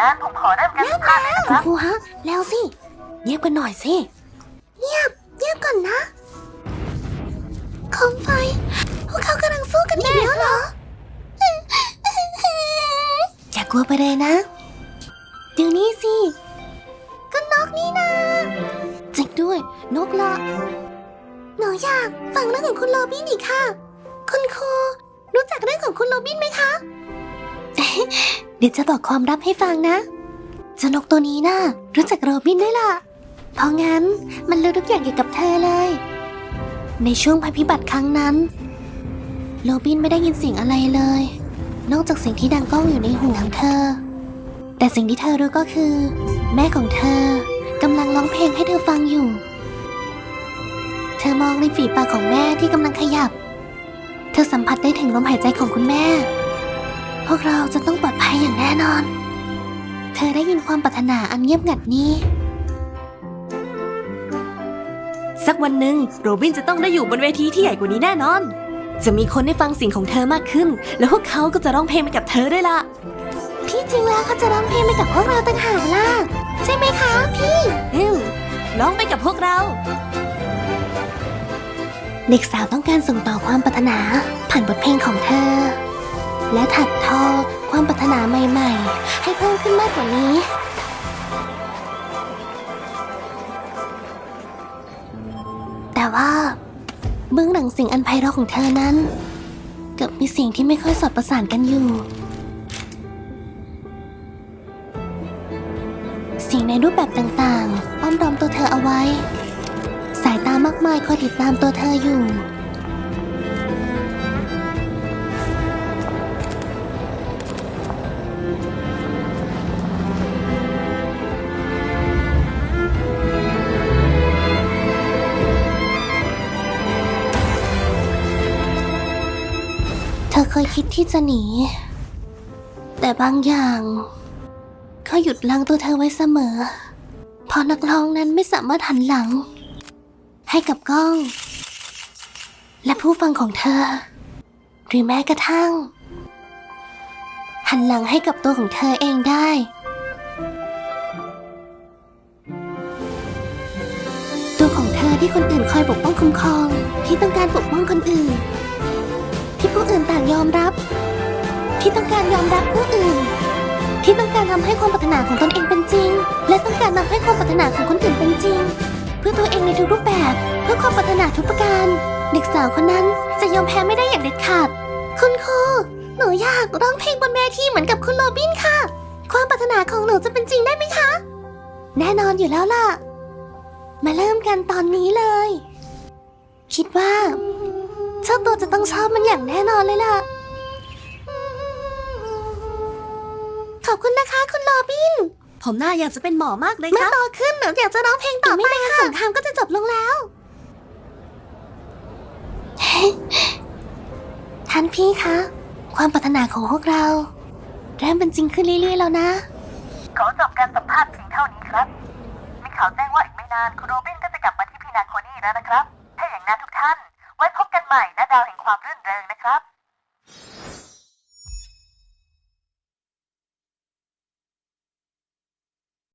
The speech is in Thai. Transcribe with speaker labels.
Speaker 1: นั้นผมขอเริ่มการสัมภาษณ์เลยนะค
Speaker 2: คุณ
Speaker 1: รับ
Speaker 2: ครูฮะ แล้วสิ เงียบกันหน่อยสิ เงียบ เงียบก่อนนะโคมไฟ พวกเขากำลังสู้กันอีกแล้วเหรอ อย่ากลัวไปเลยนะดูนี่สิ ก็นกนี่นาจริงด้วย นกละ หนูอยากฟังเรื่องของคุณโรบินอีกค่ะ คุณครูรู้จักเรื่องของคุณโรบินไหมคะ เดี๋ยวจะบอกความลับให้ฟังนะเจ้านกตัวนี้น่ะรู้จักโรบินด้วยล่ะ เพราะงั้นมันรู้ทุกอย่างเกี่ยวกับเธอเลย ในช่วงภัยพิบัติครั้งนั้น โรบินไม่ได้ยินเสียงอะไรเลย นอกจากเสียงที่ดังก้องอยู่ในหูของเธอ แต่สิ่งที่เธอรู้ก็คือ แม่ของเธอกำลังร้องเพลงให้เธอฟังอยู่ เธอมองริมฝีปากของแม่ที่กำลังขยับ เธอสัมผัสได้ถึงลมหายใจของคุณแม่ พวกเราจะต้องปลอดภัยอย่างแน่นอน เธอได้ยินความปรารถนาอันเงียบงัดนี้
Speaker 3: สักวันหนึ่งโรบินจะต้องได้อยู่บนเวทีที่ใหญ่กว่านี้แน่นอน จะมีคนได้ฟังเสียงของเธอมากขึ้น แล้วพวกเขาก็จะร้องเพลงไปกับเธอด้วยล่ะ
Speaker 2: ที่จริงแล้วเขาจะร้องเพลงไปกับพวกเราต่างหากล่ะ ใช่ไหมคะพี่
Speaker 3: อืมร้องไปกับพวกเรา
Speaker 2: เด็กสาวต้องการส่งต่อความปรารถนา ผ่านบทเพลงของเธอ และถักทอความปรารถนาใหม่ๆ ให้เพิ่มขึ้นมากกว่านี้ แต่ว่าเบื้องหลังสียงอันไพเราะของเธอนั้นกับมีสียงที่ไม่ค่อยสอดประสานกันอยู่สียงในรูปแบบต่างๆ อ้อมรอมตัวเธอเอาไว้ สายตามากมายคอยติดตามตัวเธออยู่ ยคิดที่จะหนี แต่บางอย่างก็หยุดลังตัวเธอไว้เสมอ เพราะนักร้องนั้นไม่สามารถหันหลัง ให้กับกล้อง และผู้ฟังของเธอ หรือแม้กระทั่ง หันหลังให้กับตัวของเธอเองได้ตัวของเธอที่คนอื่นคอยปกป้องคุ้มครอง ที่ต้องการปกป้องคนอื่น ผู้อื่นต่างยอมรับ ที่ต้องการยอมรับผู้อื่น ที่ต้องการทำให้ความปรารถนาของตนเองเป็นจริง และต้องการทำให้ความปรารถนาของคนอื่นเป็นจริง เพื่อตัวเองในทุกรูปแบบ เพื่อความปรารถนาทุกประการ เด็กสาวคนนั้นจะยอมแพ้ไม่ได้อย่างเด็ดขาดคุณครูหนูอยากร้องเพลงบนเวทีเหมือนกับคุณโรบินค่ะ ความปรารถนาของหนูจะเป็นจริงได้ไหมคะ แน่นอนอยู่แล้วล่ะ มาเริ่มกันตอนนี้เลย คิดว่าเจ้าตัวจะต้องชอบมันอย่างแน่นอนเลยล่ะ ขอบคุณนะคะคุณโรบิน
Speaker 3: ผมน่าอยากจะเป็นหมอมากเลยค
Speaker 2: เมื่อ
Speaker 3: รับ
Speaker 2: โตขึ้นหนูอยากจะร้องเพลงต่อไปค่ะสงครามก็จะจบลงแล้ว ท่านพี่คะ ความปรารถนาของพวกเรา เริ่มเป็นจริงขึ้นเรื่อยๆแล้วนะ
Speaker 1: ขอจบการสัมภาษณ์เพียงเท่านี้ครับ มีข่าวแจ้งว่าอีกไม่นานคุณโรบินก็จะกลับมาที่พีนาโคนี่แล้วนะครับ นะทุกท่าน ไว้พบกันใหม่ณดา
Speaker 3: วแห่งความรื่
Speaker 1: นเริงนะครับ